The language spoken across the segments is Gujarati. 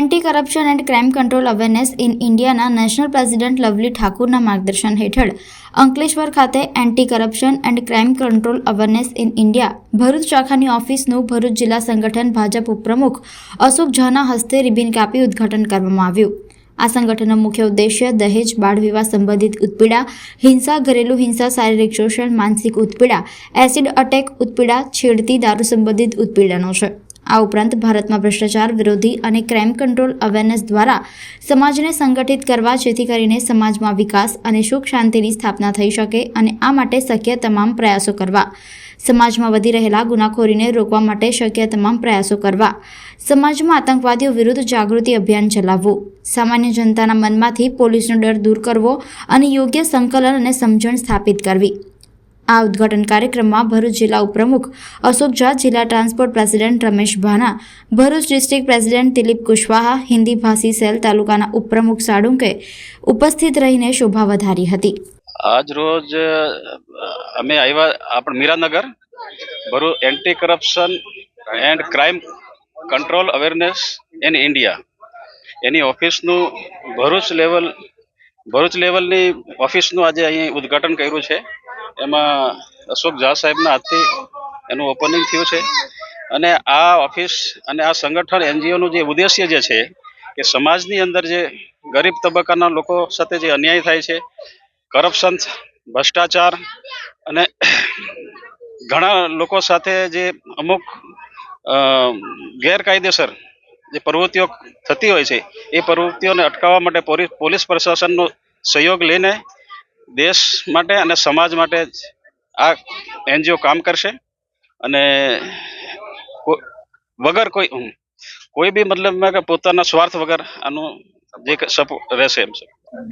anti corruption and crime control awareness in ઇન્ડિયાના નેશનલ પ્રેસિડેન્ટ લવલી ઠાકુરના માર્ગદર્શન હેઠળ અંકલેશ્વર ખાતે anti corruption and crime control awareness in India Bharuch શાખાની ઓફિસનું ભરૂચ જિલ્લા સંગઠન ભાજપ ઉપપ્રમુખ અશોક ઝાના હસ્તે રિબિન કાપી ઉદ્ઘાટન કરવામાં આવ્યું આ સંગઠનનો મુખ્ય ઉદ્દેશ્ય દહેજ બાળ વિવાહ સંબંધિત ઉત્પીડા હિંસા ઘરેલું હિંસા શારીરિક શોષણ માનસિક ઉત્પીડા એસિડ અટેક ઉત્પીડા છેડતી દારૂ સંબંધિત ઉત્પીડાનો છે આ ઉપરાંત ભારતમાં ભ્રષ્ટાચાર વિરોધી અને ક્રાઇમ કંટ્રોલ અવેરનેસ દ્વારા સમાજને સંગઠિત કરવા જેથી કરીને સમાજમાં વિકાસ અને સુખ શાંતિની સ્થાપના થઈ શકે અને આ માટે શક્ય તમામ પ્રયાસો કરવા સમાજમાં વધી રહેલા ગુનાખોરીને રોકવા માટે શક્ય તમામ પ્રયાસો કરવા સમાજમાં આતંકવાદીઓ વિરુદ્ધ જાગૃતિ અભિયાન ચલાવવું સામાન્ય જનતાના મનમાંથી પોલીસનો ડર દૂર કરવો અને યોગ્ય સંકલન અને સમજણ સ્થાપિત કરવી આ ઉદઘાટન કાર્યક્રમમાં ભરૂચ જિલ્લા ઉપપ્રમુખ અશોક ઝા જિલ્લા transport president Ramesh Bhana Bharuch district president Dilip Kushwaha Hindi ભાષી સેલ તાલુકાના ઉપપ્રમુખ સાડુંકે ઉપસ્થિત રહીને શોભા વધારી હતી આજ રોજ અમે આવ્યા આપણે Miranagar Bharuch anti corruption and crime control awareness in India એની ઓફિસનું ભરૂચ લેવલ ભરૂચ લેવલની ઓફિસનું આજે અહીં ઉદ્ઘાટન કર્યું છે એમાં અશોક ઝા સાહેબના હાથથી એનું ઓપનિંગ થયું છે અને આ ઓફિસ અને આ સંગઠન એનજીઓનું જે ઉદ્દેશ્ય જે છે કે સમાજની અંદર જે ગરીબ તબક્કાના લોકો સાથે જે અન્યાય થાય છે કરપ્શન ભ્રષ્ટાચાર અને ઘણા લોકો સાથે જે અમુક ગેરકાયદેસર જે પ્રવૃત્તિઓ થતી હોય છે એ પ્રવૃત્તિઓને અટકાવવા માટે પોલીસ પ્રશાસનનો સહયોગ લઈને દેશ માટે અને સમાજ માટે આ એનજીઓ કામ કરશે અને વગર કોઈ કોઈ બી મતલબમાં કે પોતાના સ્વાર્થ વગર આનું જે રહેશે એમ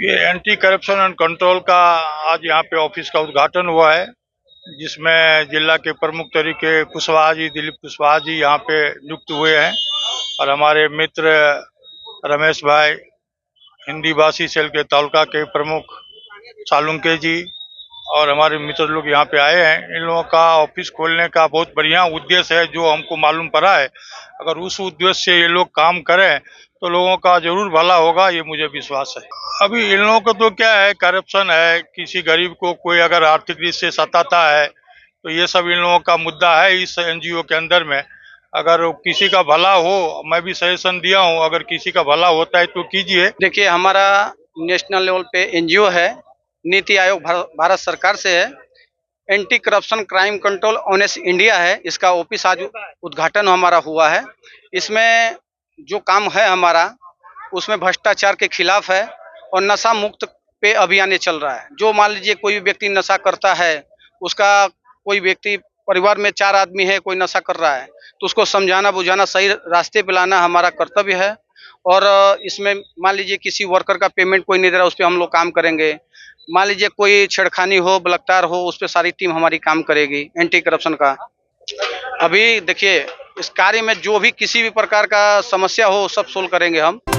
ये एंटी करप्शन एंड कंट्रोल का आज यहाँ पे ऑफिस का उद्घाटन हुआ है जिसमें जिला के प्रमुख तरीके कुशवाहा जी दिलीप कुशवाहा जी यहाँ पे नियुक्त हुए हैं और हमारे मित्र रमेश भाई हिंदी भाषी सेल के तालुका के प्रमुख सालुंके जी और हमारे मित्र लोग यहाँ पे आए हैं इन लोगों का ऑफिस खोलने का बहुत बढ़िया उद्देश्य है जो हमको मालूम पड़ा है अगर उस उद्देश्य से ये लोग काम करें तो लोगों का जरूर भला होगा ये मुझे विश्वास है अभी इन लोगों को तो क्या है करप्शन है किसी गरीब को कोई अगर आर्थिक रीत से सताता है तो ये सब इन लोगों का मुद्दा है इस एन के अंदर में अगर किसी का भला हो मैं भी सजेशन दिया हूँ अगर किसी का भला होता है तो कीजिए देखिए हमारा नेशनल लेवल पे एनजीओ है नीति आयोग भारत सरकार से है anti corruption crime control awareness India है इसका ऑफिस आज उद्घाटन हमारा हुआ है इसमें जो काम है हमारा उसमें भ्रष्टाचार के खिलाफ है और नशा मुक्त पे अभियान चल रहा है जो मान लीजिए कोई व्यक्ति नशा करता है उसका कोई व्यक्ति परिवार में चार आदमी है कोई नशा कर रहा है तो उसको समझाना बुझाना सही रास्ते पे लाना हमारा कर्तव्य है और इसमें मान लीजिए किसी वर्कर का पेमेंट कोई नहीं दे रहा उस पर हम लोग काम करेंगे मान लीजिए कोई छेड़खानी हो बलात्कार हो उस पर सारी टीम हमारी काम करेगी एंटी करप्शन का अभी देखिए इस कार्य में जो भी किसी भी प्रकार का समस्या हो सब सोल्व करेंगे हम